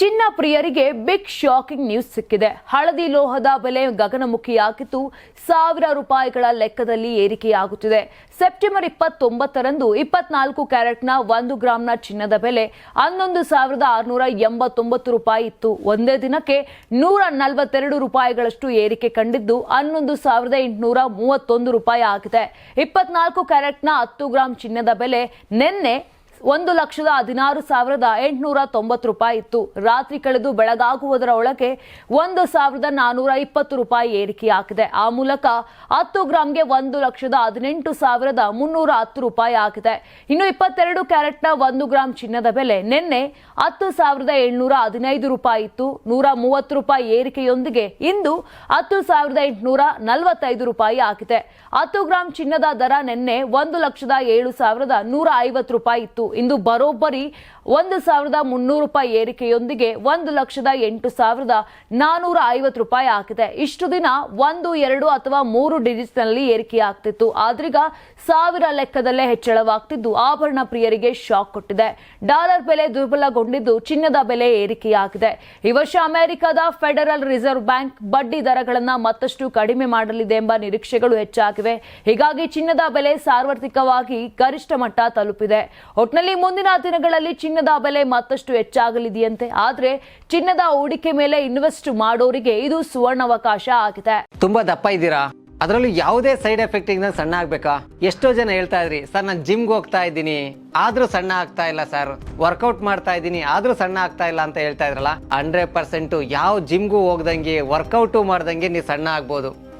ಚಿನ್ನ ಪ್ರಿಯರಿಗೆ big shocking news ಸಿಕ್ಕಿದೆ. ಹಳದಿ ಲೋಹದ ಬೆಲೆ ಗಗನಮುಖಿಯಾಗಿದ್ದು ಸಾವಿರ ರೂಪಾಯಿಗಳ ಲೆಕ್ಕದಲ್ಲಿ ಏರಿಕೆಯಾಗುತ್ತಿದೆ. ಸೆಪ್ಟೆಂಬರ್ ಇಪ್ಪತ್ತೊಂಬತ್ತರಂದು ಇಪ್ಪತ್ನಾಲ್ಕು ಕ್ಯಾರೆಟ್ನ ಒಂದು ಗ್ರಾಂನ ಚಿನ್ನದ ಬೆಲೆ ಹನ್ನೊಂದು ಸಾವಿರದ ಆರುನೂರ ಎಂಬತ್ತೊಂಬತ್ತು ರೂಪಾಯಿ ಇತ್ತು. ಒಂದೇ ದಿನಕ್ಕೆ ನೂರ ನಲವತ್ತೆರಡು ರೂಪಾಯಿಗಳಷ್ಟು ಏರಿಕೆ ಕಂಡಿದ್ದು ಹನ್ನೊಂದು ಸಾವಿರದ ಎಂಟುನೂರ ಮೂವತ್ತೊಂದು ರೂಪಾಯಿ ಆಗಿದೆ. ಇಪ್ಪತ್ನಾಲ್ಕು ಕ್ಯಾರೆಟ್ನ ಹತ್ತು ಗ್ರಾಂ ಚಿನ್ನದ ಬೆಲೆ ನಿನ್ನೆ ಒಂದು ಲಕ್ಷದ ಹದಿನಾರು ಸಾವಿರದ ಎಂಟುನೂರ ತೊಂಬತ್ತು ರೂಪಾಯಿ ಇತ್ತು. ರಾತ್ರಿ ಕಳೆದು ಬೆಳಗಾಗುವುದರ ಒಳಗೆ ಒಂದು ಸಾವಿರದ ನಾನೂರ ಇಪ್ಪತ್ತು ರೂಪಾಯಿ ಏರಿಕೆಯಾಗಿದೆ ಆ ಮೂಲಕ ಹತ್ತು ಗ್ರಾಮ್ಗೆ ಒಂದು ಲಕ್ಷದ ಹದಿನೆಂಟು ಸಾವಿರದ ಮುನ್ನೂರ ಹತ್ತು ರೂಪಾಯಿ ಆಗಿದೆ. ಇನ್ನು ಇಪ್ಪತ್ತೆರಡು ಕ್ಯಾರೆಟ್ನ ಒಂದು ಗ್ರಾಂ ಚಿನ್ನದ ಬೆಲೆ ನಿನ್ನೆ ಹತ್ತು ಸಾವಿರದ ಏಳ್ನೂರ ಹದಿನೈದು ರೂಪಾಯಿ ಇತ್ತು. ನೂರ ಮೂವತ್ತು ರೂಪಾಯಿ ಏರಿಕೆಯೊಂದಿಗೆ ಇಂದು ಹತ್ತು ಸಾವಿರದ ಎಂಟುನೂರ ನಲವತ್ತೈದು ರೂಪಾಯಿ ಆಗಿದೆ. ಹತ್ತು ಗ್ರಾಂ ಚಿನ್ನದ ದರ ನಿನ್ನೆ ಒಂದು ಲಕ್ಷದ ಏಳು ಸಾವಿರದ ನೂರ ಐವತ್ತು ರೂಪಾಯಿ ಇತ್ತು. ಇಂದು ಬರೋಬ್ಬರಿ ಒಂದು ಸಾವಿರದ ಮುನ್ನೂರು ರೂಪಾಯಿ ಏರಿಕೆಯೊಂದಿಗೆ ಒಂದು ಲಕ್ಷದ ಎಂಟು ಸಾವಿರದ ನಾನೂರ ಐವತ್ತು ರೂಪಾಯಿ ಆಗಿದೆ. ಇಷ್ಟು ದಿನ ಒಂದು, ಎರಡು ಅಥವಾ ಮೂರು ಡಿಜಿಟ್ನಲ್ಲಿ ಏರಿಕೆಯಾಗ್ತಿತ್ತು. ಆದ್ರೀಗ ಸಾವಿರ ಲೆಕ್ಕದಲ್ಲೇ ಹೆಚ್ಚಳವಾಗ್ತಿದ್ದು. ಆಭರಣ ಪ್ರಿಯರಿಗೆ ಶಾಕ್ ಕೊಟ್ಟಿದೆ. ಡಾಲರ್ ಬೆಲೆ ದುರ್ಬಲಗೊಂಡಿದ್ದು ಚಿನ್ನದ ಬೆಲೆ ಏರಿಕೆಯಾಗಿದೆ. ಈ ವರ್ಷ ಅಮೆರಿಕದ ಫೆಡರಲ್ ರಿಸರ್ವ್ ಬ್ಯಾಂಕ್ ಬಡ್ಡಿ ದರಗಳನ್ನು ಮತ್ತಷ್ಟು ಕಡಿಮೆ ಮಾಡಲಿದೆ ಎಂಬ ನಿರೀಕ್ಷೆಗಳು ಹೆಚ್ಚಾಗಿವೆ. ಹೀಗಾಗಿ ಚಿನ್ನದ ಬೆಲೆ ಸಾರ್ವತ್ರಿಕವಾಗಿ ಗರಿಷ್ಠ ಮಟ್ಟ ತಲುಪಿದೆ. ಒಟ್ನಲ್ಲಿ ಮುಂದಿನ ದಿನಗಳಲ್ಲಿ ಚಿನ್ನದ ಬೆಲೆ ಮತ್ತಷ್ಟು ಹೆಚ್ಚಾಗಲಿದೆಯಂತೆ. ಆದ್ರೆ ಚಿನ್ನದ ಹೂಡಿಕೆ ಮೇಲೆ ಇನ್ವೆಸ್ಟ್ ಮಾಡೋರಿಗೆ ಇದು ಸುವರ್ಣಾವಕಾಶ ಆಗಿದೆ. ತುಂಬಾ ದಪ್ಪ ಇದ್ದೀರಾ? ಅದರಲ್ಲೂ ಯಾವುದೇ ಸೈಡ್ ಎಫೆಕ್ಟ್ ಇಂದ ಸಣ್ಣ ಆಗ್ಬೇಕಾ? ಎಷ್ಟೋ ಜನ ಹೇಳ್ತಾ ಇದ್ರಿ, ಸರ್, ನಾನು ಜಿಮ್ಗೆ ಹೋಗ್ತಾ ಇದ್ದೀನಿ. ಆದ್ರೂ ಸಣ್ಣ ಆಗ್ತಾ ಇಲ್ಲ, ಸರ್. ವರ್ಕೌಟ್ ಮಾಡ್ತಾ ಇದ್ದೀನಿ, ಆದ್ರೂ ಸಣ್ಣ ಆಗ್ತಾ ಇಲ್ಲ ಅಂತ ಹೇಳ್ತಾ ಇದ್ರಲ್ಲ? ಹಂಡ್ರೆಡ್ ಪರ್ಸೆಂಟ್ ಯಾವ ಜಿಮ್ಗೂ ಹೋಗ್ದಂಗೆ, ವರ್ಕೌಟು ಮಾಡ್ದಂಗೆ ನೀವು ಸಣ್ಣ ಆಗ್ಬೋದು.